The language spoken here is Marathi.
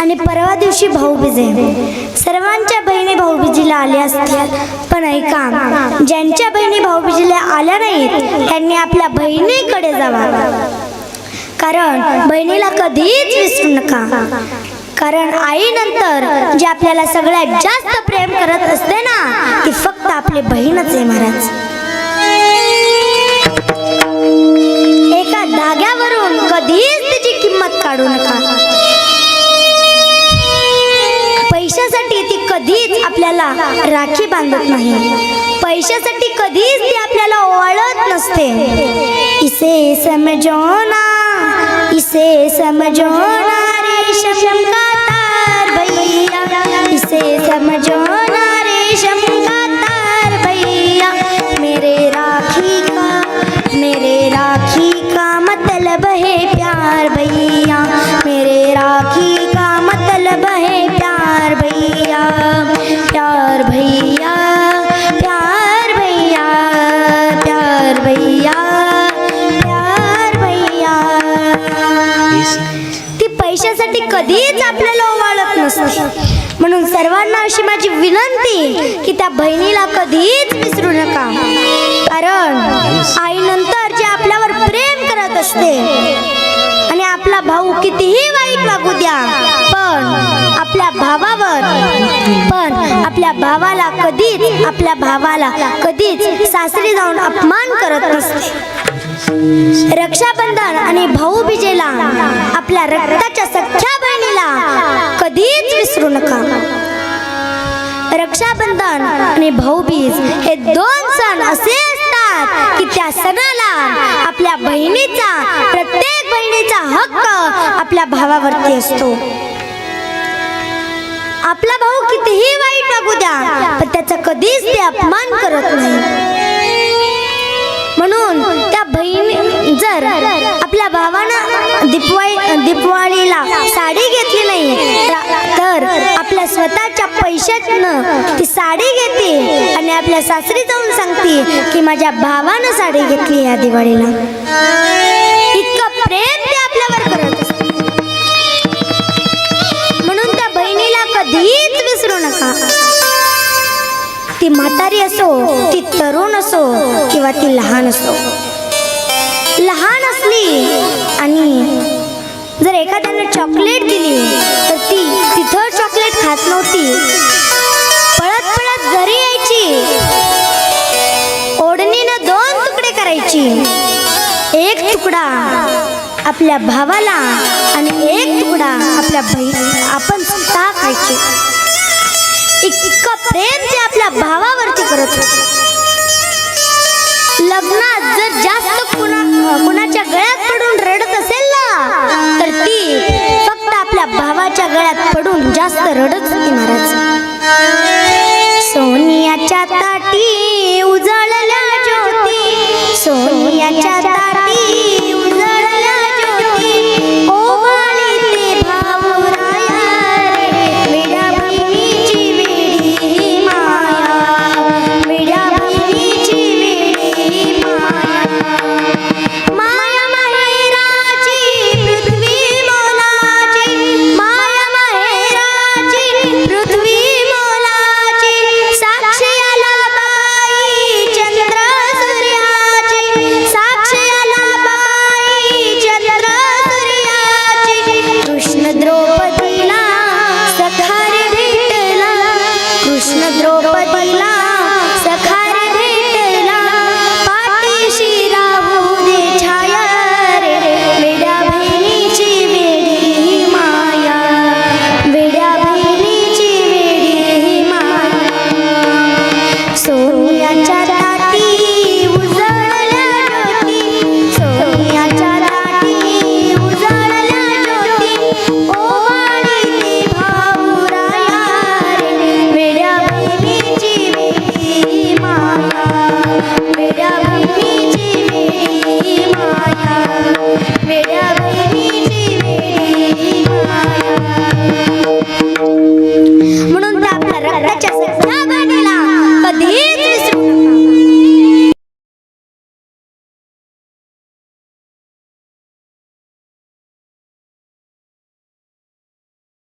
आणि परवा दिवशी भाऊबीज. आहे सर्वांच्या बहिणी भाऊबीजीला आल्या असतील. पण ऐका ज्यांच्या बहिणी भाऊबीजीला आल्या नाहीत त्यांनी आपल्या बहिणीकडे जावा. कारण बहिणीला कधीच विसरू नका. कारण आईनंतर जे आपल्याला सगळ्यात जास्त प्रेम करत असते ना ती फक्त आपली बहीणच आहे महाराज. एका धाग्यावरून कधीच तिची किंमत काढू नका. आपल्याला राखी बांधत नाही. पैशासाठी कधीच ती आपल्याला ओवाळत नसते. इसे समजो ना इसे समजो ना रेशम का तार भैया. इसे समझो ना रेशम का तार भैया. मेरे राखी का मेरे राखी का मतलब है प्यार भैया. कधीच आपल्याला ओवाळत नसते. म्हणून सर्वांना अशी माझी विनंती की त्या बहिणीला कधीच विसरू नका. कारण आईनंतर जे आपल्यावर प्रेम करत असते आणि आपला भाऊ कितीही वाईट वागू द्या पण आपल्या भावावर पण आपल्या भावाला कधीच आपल्या भावाला कधीच सासरी जाऊन अपमान करत नसते. रक्षाबंधन आणि भाऊ भाऊबीजेला आपल्या रक्ताच्या सक्त कधीच विसरू नका. रक्षाबंधन आणि भाऊबीज हे दोन सण असे असतात की त्या सणाला आपल्या बहिणीचा प्रत्येक बहिणीचा हक्क आपल्या भावावरती असतो. आपला भाऊ कितीही वाईट वागू द्या पण त्याचा कधीच ते अपमान करत नाही. म्हणून त्या बहिणी जर साडी घेतील आणि आपल्या सासरी जाऊन सांगते की माझ्या भावानं साडी घेतली या दिवाळीला. इतकं प्रेम ते आपल्यावर करत असते. म्हणून त्या बहिणीला कधीच विसरू नका. ती म्हातारी असो ती तरुण असो किंवा ती लहान असो. लहान असली आणि जर एखाद्याने चॉकलेट दिली तर ती तिथं चॉकलेट खात नव्हती. आपल्या भावाला आणि एक तुकडा आपल्या बहिणीला आपण स्वतः खायचे. इतकं प्रेम ते आपल्या भावावरती करत होते. लग्नात जर जास्त कुणा कुणाच्या गळ्यात पडून रडत असेल ना तर ती फक्त आपल्या भावाच्या गळ्यात पडून जास्त रडत होती महाराज. ಪತಿಲಾ